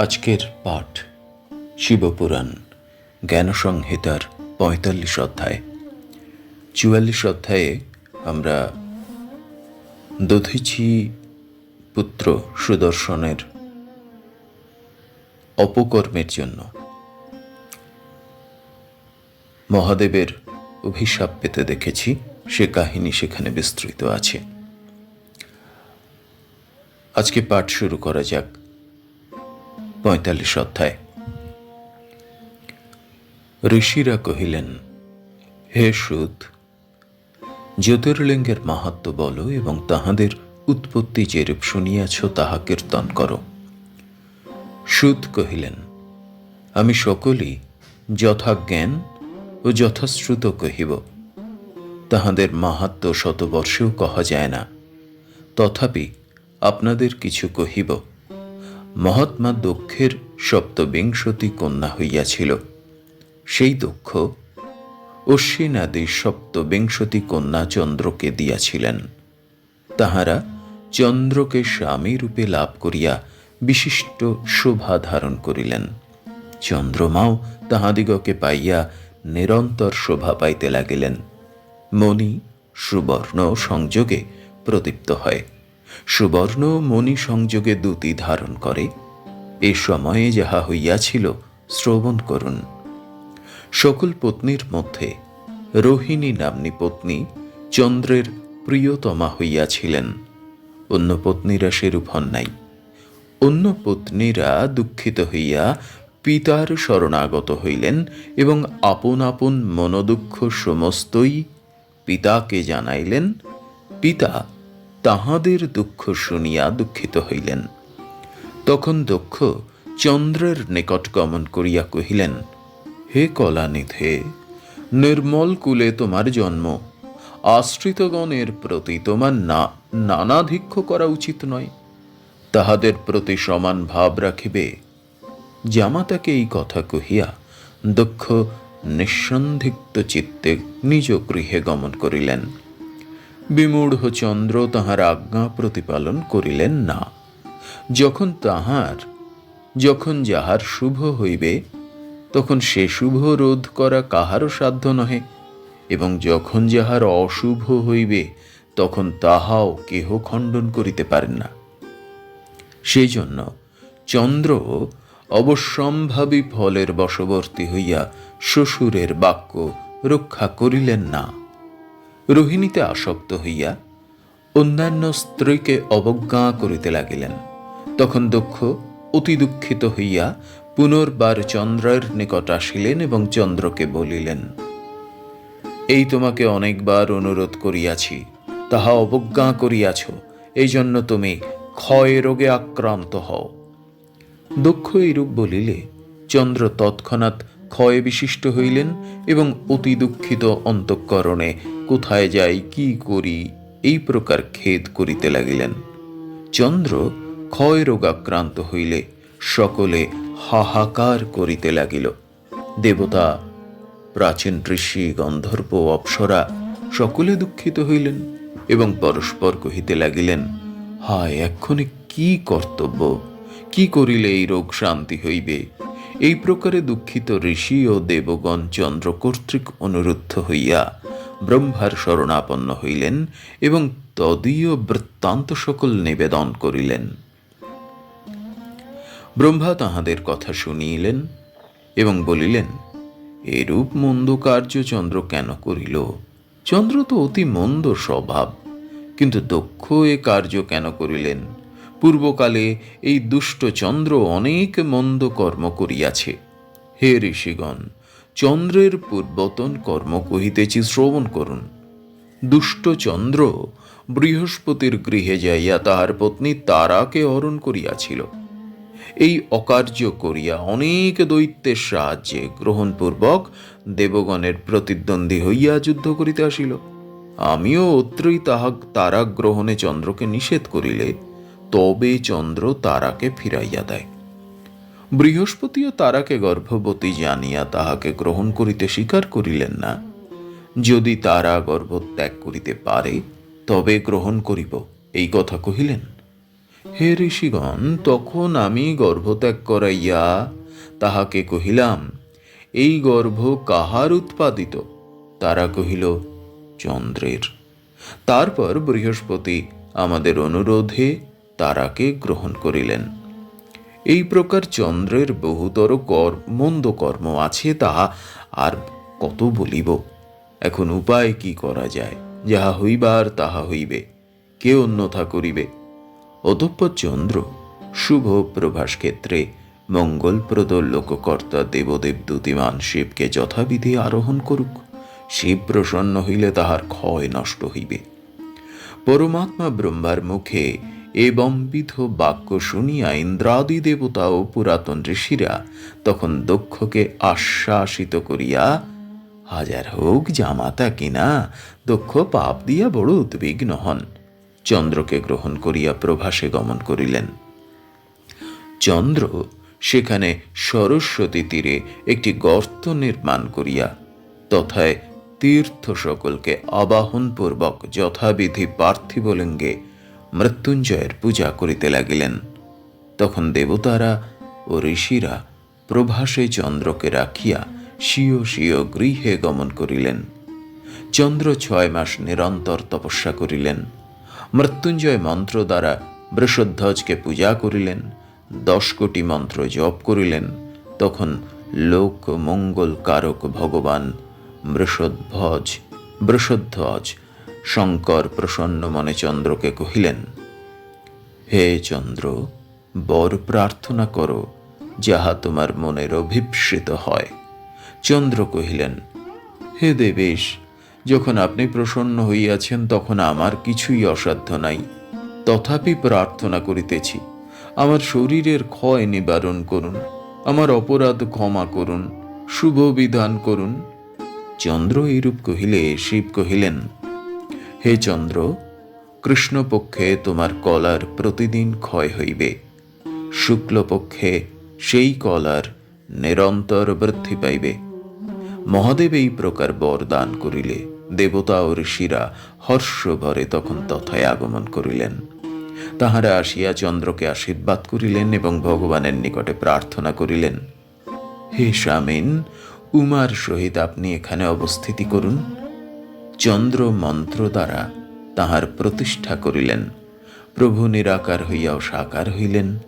আজকের পাঠ, শিবপুরাণ, জ্ঞানসংহিতার পঁয়তাল্লিশ অধ্যায়। চুয়াল্লিশ অধ্যায়ে আমরা দধিচি পুত্র সুদর্শনের অপকর্মের জন্য মহাদেবের অভিশাপ পেতে দেখেছি, সে কাহিনী সেখানে বিস্তৃত আছে। আজকে পাঠ শুরু করা যাক। পঁয়তাল্লিশ অধ্যায়। ঋষিরা কহিলেন, হে সুদ, জ্যোতির্লিঙ্গের মাহাত্ম বলো এবং তাহাদের উৎপত্তি যেরূপ শুনিয়াছ, তাহা কীর্তন করো। সুদ কহিলেন, আমি সকলই যথাজ্ঞান ও যথাশ্রুত কহিব। তাহাদের মাহাত্ম শতবর্ষেও কহা যায় না। তথাপি আপনাদের কিছু কহিব। মহাত্মা দক্ষের সপ্তবিংশতি কন্যা হইয়াছিল। সেই দক্ষ অশ্বিনাদি সপ্তবিংশতি কন্যা চন্দ্রকে দিয়াছিলেন। তাহারা চন্দ্রকে স্বামী রূপে লাভ করিয়া বিশিষ্ট শোভা ধারণ করিলেন। চন্দ্রমাও তাহাদিগকে পাইয়া নিরন্তর শোভা পাইতে লাগিলেন। মণি সুবর্ণ সংযোগে প্রদীপ্ত হয়। সুবর্ণ মণি সংযোগে দুটি ধারণ করে। এ সময়ে যাহা হইয়াছিল, শ্রবণ করুন। সকল পত্নীর মধ্যে রোহিণী নাম্নী পত্নী চন্দ্রের প্রিয়তমা হইয়াছিলেন। অন্য পত্নীরা সেরূপ হন নাই। অন্য পত্নীরা দুঃখিত হইয়া পিতার শরণাগত হইলেন এবং আপন আপন মনোদুঃখ সমস্তই পিতাকে জানাইলেন। পিতা তাহাদের দুঃখ শুনিয়া দুঃখিত হইলেন। তখন দক্ষ চন্দ্রের নিকট গমন করিয়া কহিলেন, হে কলানিধে, নির্মল কুলে তোমার জন্ম। আশ্রিতগণের প্রতি তোমার না নানাধিক্ষ করা উচিত নয়। তাহাদের প্রতি সমান ভাব রাখিবে। জামাতাকে এই কথা কহিয়া দক্ষ নিঃসন্দিগ্ধ চিত্তে নিজ গৃহে গমন করিলেন। বিমূঢ় চন্দ্র তাহার আজ্ঞা প্রতিপালন করিলেন না। যখন তাহার, যখন যাহার শুভ হইবে, তখন সে শুভ রোধ করা কাহারও সাধ্য নহে, এবং যখন যাহার অশুভ হইবে, তখন তাহাও কেহ খণ্ডন করিতে পারেন না। সেই জন্য চন্দ্র অবশ্যম্ভাবী ফলের বশবর্তী হইয়া শ্বশুরের বাক্য রক্ষা করিলেন না। রোহিণীতে আসক্ত হইয়া অন্যান্য স্ত্রীকে অবজ্ঞা করিতে লাগিলেন। তখন দক্ষ, অতি দুঃখিত হইয়া পুনর্বার চন্দ্রের নিকট আসিলেন এবং চন্দ্রকে বলিলেন, এই তোমাকে অনেকবার অনুরোধ করিয়াছি, তাহা অবজ্ঞা করিয়াছ এই জন্য তুমি ক্ষয় রোগে আক্রান্ত হও। দক্ষ এইরূপ বলিলে, চন্দ্র তৎক্ষণাৎ ক্ষয় বিশিষ্ট হইলেন এবং অতি দুঃখিত অন্তঃকরণে কোথায় যাই, কি করি, এই প্রকার খেদ করিতে লাগিলেন। চন্দ্র ক্ষয় রোগাক্রান্ত হইলে সকলে হাহাকার করিতে লাগিল। দেবতা, প্রাচীন ঋষি, গন্ধর্ব, অপ্সরা সকলে দুঃখিত হইলেন এবং পরস্পর কহিতে লাগিলেন, হায়, এক্ষণে কি কর্তব্য? কি করিলে এই রোগ শান্তি হইবে? এই প্রকারে দুঃখিত ঋষি ও দেবগণ চন্দ্র কর্তৃক অনুরুদ্ধ হইয়া ব্রহ্মার শরণাপন্ন হইলেন এবং তদীয় বৃত্তান্ত সকল নিবেদন করিলেন। ব্রহ্মা তাহাদের কথা শুনিলেন এবং বলিলেন, এরূপ মন্দ কার্য চন্দ্র কেন করিল? চন্দ্র তো অতি মন্দ স্বভাব, কিন্তু দক্ষ এ কার্য কেন করিলেন? পূর্বকালে এই দুষ্ট চন্দ্র অনেক মন্দ কর্ম করিয়াছে। হে ঋষিগণ চন্দ্রের পূর্বতন কর্ম কহিতেছি, শ্রবণ করুন। দুষ্ট চন্দ্র বৃহস্পতির গৃহে যাইয়া তাহার পত্নী তারাকে হরণ করিয়াছিল। এই অকার্য করিয়া অনেক দৈত্যের সাহায্যে গ্রহণপূর্বক দেবগণের প্রতিদ্বন্দ্বী হইয়া যুদ্ধ করিতে আসিল। আমিও অত্রই তাহা তারা গ্রহণে চন্দ্রকে নিষেধ করিলে তবে চন্দ্র তারাকে ফিরাইয়া দেয়। বৃহস্পতিও তারাকে গর্ভবতী জানিয়া তাহাকে গ্রহণ করিতে স্বীকার করিলেন না। যদি তারা গর্ভ ত্যাগ করিতে পারে, তবে গ্রহণ করিব, এই কথা কহিলেন। হে ঋষিগণ, তখন আমি গর্ভত্যাগ করাইয়া তাহাকে কহিলাম, এই গর্ভ কাহার উৎপাদিত? তারা কহিল, চন্দ্রের। তারপর বৃহস্পতি আমাদের অনুরোধে তারাকে গ্রহণ করিলেন। এই প্রকার চন্দ্রের বহুতর কর মন্দ কর্ম আছে তাহা, আর কত বলিব? এখন উপায় কি করা যায়? যাহা হইবার, তাহা হইবে। কে অন্যথা করিবে? অতঃপর চন্দ্র, শুভ প্রভাস ক্ষেত্রে মঙ্গলপ্রদ লোককর্তা দেবদেব দ্যুতিমান শিবকে যথাবিধি আরোহণ করুক। শিব প্রসন্ন হইলে তাহার ক্ষয় নষ্ট হইবে। পরমাত্মা ব্রহ্মার মুখে এবংবিধ বাক্য শুনিয়া ইন্দ্রাদি দেবতা ও পুরাতন ঋষিরা তখন দক্ষকে আশ্বাসিত করিয়া, হাজার হোক জামাতা কিনা দক্ষ পাপ দিয়া বড় উদ্বিগ্ন হন। চন্দ্রকে গ্রহণ করিয়া প্রভাসে গমন করিলেন। চন্দ্র সেখানে সরস্বতী তীরে একটি গর্ত নির্মাণ করিয়া, তথায় তীর্থ সকলকে আবাহনপূর্বক যথাবিধি পার্থিবলিঙ্গে মৃত্যুঞ্জয়ের পূজা করিতে লাগিলেন। তখন দেবতারা ও ঋষিরা প্রভাসে চন্দ্রকে রাখিয়া স্বীয় স্বীয় গৃহে গমন করিলেন। চন্দ্র ছয় মাস নিরন্তর তপস্যা করিলেন। মৃত্যুঞ্জয় মন্ত্র দ্বারা বৃষধ্বজকে পূজা করিলেন, দশ কোটি মন্ত্র জপ করিলেন। তখন লোক, মঙ্গল কারক ভগবান বৃষধ্বজ বৃষধ্বজ শঙ্কর প্রসন্ন মনে চন্দ্রকে কহিলেন, হে চন্দ্র, বর প্রার্থনা করো যাহা তোমার মনের অভিপ্সিত হয়। চন্দ্র কহিলেন, হে দেবেশ, যখন আপনি প্রসন্ন হইয়াছেন তখন আমার কিছুই অসাধ্য নাই। তথাপি প্রার্থনা করিতেছি, আমার শরীরের ক্ষয় নিবারণ করুন, আমার অপরাধ ক্ষমা করুন, শুভ বিধান করুন। চন্দ্র এইরূপ কহিলে, শিব কহিলেন হে চন্দ্র, কৃষ্ণপক্ষে তোমার কলার প্রতিদিন ক্ষয় হইবে। শুক্লপক্ষে সেই কলার নিরন্তর বৃদ্ধি পাইবে। মহাদেব এই প্রকার বর দান করিলে দেবতা ও ঋষিরা হর্ষভরে তখন তথায় আগমন করিলেন। তাহারা আসিয়া চন্দ্রকে আশীর্বাদ করিলেন এবং ভগবানের নিকটে প্রার্থনা করিলেন, হে স্বামীন, উমার সহিত আপনি এখানে অবস্থিতি করুন। চন্দ্র মন্ত্র দ্বারা তাহার প্রতিষ্ঠা করিলেন। প্রভু নিরাকার হইয়াও সাকার হইলেন।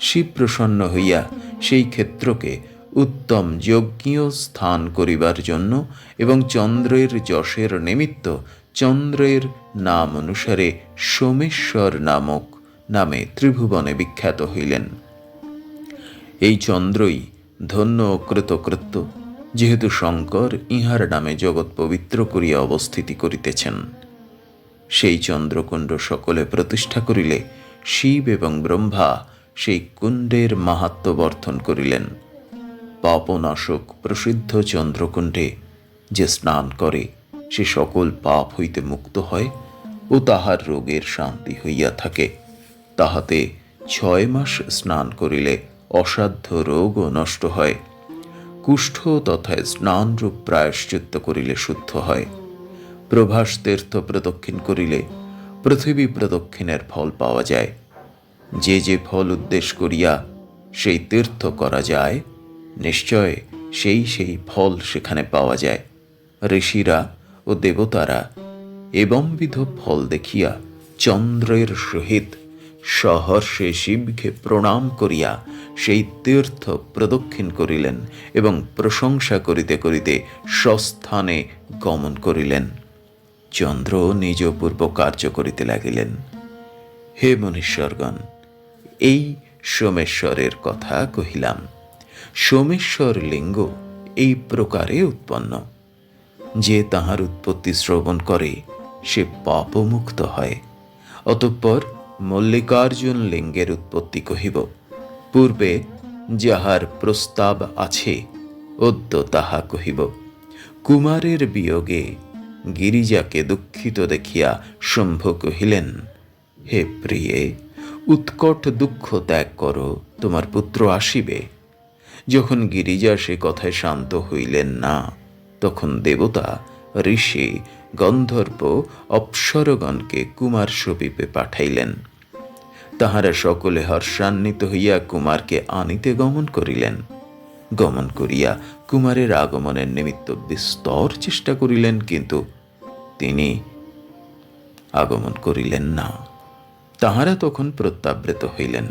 শিব প্রসন্ন হইয়া সেই ক্ষেত্রকে উত্তম যজ্ঞীয় স্থান করিবার জন্য এবং চন্দ্রের যশের নিমিত্ত চন্দ্রের নাম অনুসারে সোমেশ্বর নামক নামে ত্রিভুবনে বিখ্যাত হইলেন। এই চন্দ্রই ধন্য কৃতকৃত্য। যেহেতু শঙ্কর ইহার নামে জগৎ পবিত্র করিয়া অবস্থিতি করিতেছেন। সেই চন্দ্রকুণ্ড সকলে প্রতিষ্ঠা করিলে শিব এবং ব্রহ্মা সেই কুণ্ডের মাহাত্ম বর্ধন করিলেন। পাপনাশক প্রসিদ্ধ চন্দ্রকুণ্ডে যে স্নান করে, সে সকল পাপ হইতে মুক্ত হয় ও তাহার রোগের শান্তি হইয়া থাকে। তাহাতে ছয় মাস স্নান করিলে অসাধ্য রোগও নষ্ট হয়। কুষ্ঠ তথা স্নানরূপ প্রায়শ্চিত্ত করিলে শুদ্ধ হয়। প্রভাস তীর্থ প্রদক্ষিণ করিলে পৃথিবী প্রদক্ষিণের ফল পাওয়া যায়। যে যে ফল উদ্দেশ করিয়া সেই তীর্থ করা যায়, নিশ্চয় সেই সেই ফল সেখানে পাওয়া যায়। ঋষিরা ও দেবতারা এবংবিধ ফল দেখিয়া চন্দ্রের সহিত সহর্ষে শিবকে প্রণাম করিয়া সেই তীর্থ প্রদক্ষিণ করিলেন এবং প্রশংসা করিতে করিতে স্বস্থানে গমন করিলেন। চন্দ্র নিজ পূর্ব কার্য করিতে লাগিলেন। হে মনীশ্বরগণ, এই সোমেশ্বরের কথা কহিলাম। সোমেশ্বর লিঙ্গ এই প্রকারে উৎপন্ন। যে তাহার উৎপত্তি শ্রবণ করে, সে পাপমুক্ত হয়। অতঃপর মল্লিকার্জুন লিঙ্গের উৎপত্তি কহিব। পূর্বে যাহার প্রস্তাব আছে, অদ্য তাহা কহিব। কুমারের বিয়োগে গিরিজাকে দুঃখিত দেখিয়া শম্ভ কহিলেন, হে প্রিয়ে, উৎকট দুঃখ ত্যাগ করো, তোমার পুত্র আসিবে। যখন গিরিজা সে কথায় শান্ত হইলেন না, তখন দেবতা, ঋষি, গন্ধর্ব, অপ্সরগণকে কুমার সবিপে পাঠাইলেন। তাহারা সকলে হর্ষান্বিত হইয়া কুমারকে আনিতে গমন করিলেন। গমন করিয়া কুমারের আগমনের নিমিত্ত বিস্তর চেষ্টা করিলেন, কিন্তু তিনি আগমন করিলেন না। তাহারা তখন প্রত্যাবৃত হইলেন।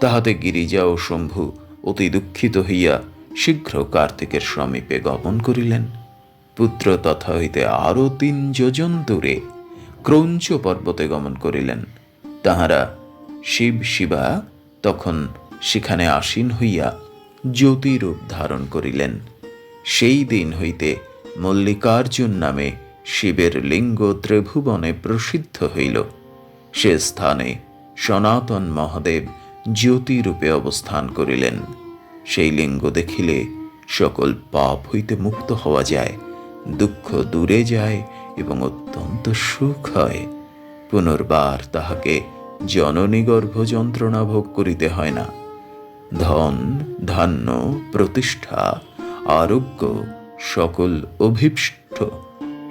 তাহাতে গিরিজা ও শম্ভু অতি দুঃখিত হইয়া শীঘ্র কার্তিকের সমীপে গমন করিলেন। পুত্র তথা হইতে আরও তিন যোজন দূরে ক্রৌঞ্চ পর্বতে গমন করিলেন। তাহারা শিব শিবা তখন সেখানে আসীন হইয়া জ্যোতিরূপ ধারণ করিলেন। সেই দিন হইতে মল্লিকার্জুন নামে শিবের লিঙ্গ ত্রিভুবনে প্রসিদ্ধ হইল। সে স্থানে সনাতন মহাদেব জ্যোতিরূপে অবস্থান করিলেন। সেই লিঙ্গ দেখিলে সকল পাপ হইতে মুক্ত হওয়া যায়, দুঃখ দূরে যায় এবং অত্যন্ত সুখ হয়। পুনর্বার তাহাকে জননী গর্ভ যন্ত্রণা ভোগ করিতে হয় না। ধন, ধান্য, প্রতিষ্ঠা, আরোগ্য, সকল অভীষ্ট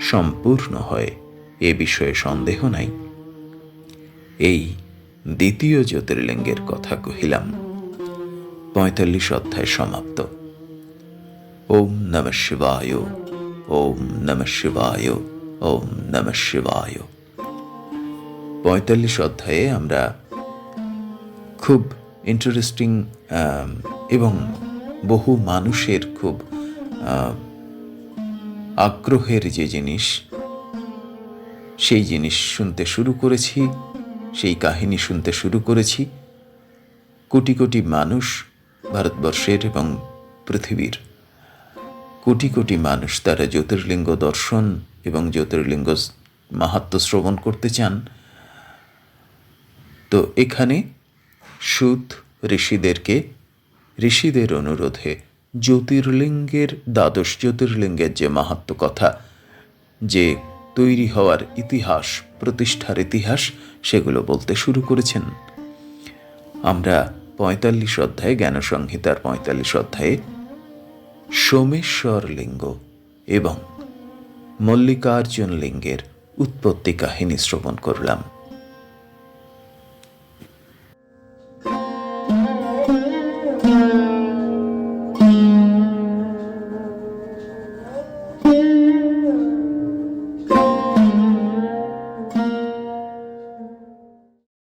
সম্পূর্ণ হয়, এ বিষয়ে সন্দেহ নাই। এই দ্বিতীয় জ্যোতির্লিঙ্গের কথা কহিলাম। পঁয়তাল্লিশ অধ্যায় সমাপ্ত। ওম নম শিবায়, ওম নম শিবায়, ওম নম শিবায়। পঁয়তাল্লিশ অধ্যায়ে আমরা খুব ইন্টারেস্টিং এবং বহু মানুষের খুব আগ্রহের যে জিনিস, সেই জিনিস শুনতে শুরু করেছি, সেই কাহিনী শুনতে শুরু করেছি। কোটি কোটি মানুষ ভারতবর্ষের এবং পৃথিবীর। কোটি কোটি মানুষ তারা জ্যোতির্লিঙ্গ দর্শন এবং জ্যোতির্লিঙ্গ মাহাত্ম শ্রবণ করতে চান। তো এখানে সুত ঋষিদেরকে, ঋষিদের অনুরোধে জ্যোতির্লিঙ্গের, দ্বাদশ জ্যোতির্লিঙ্গের যে মাহাত্ম কথা, যে তৈরি হওয়ার ইতিহাস, প্রতিষ্ঠার ইতিহাস, সেগুলো বলতে শুরু করেছেন। আমরা পঁয়তাল্লিশ অধ্যায়ে, জ্ঞানসংহিতার পঁয়তাল্লিশ অধ্যায়ে সোমেশ্বর লিঙ্গ এবং মল্লিকার্জুন লিঙ্গের উৎপত্তি কাহিনী শ্রবণ করলাম।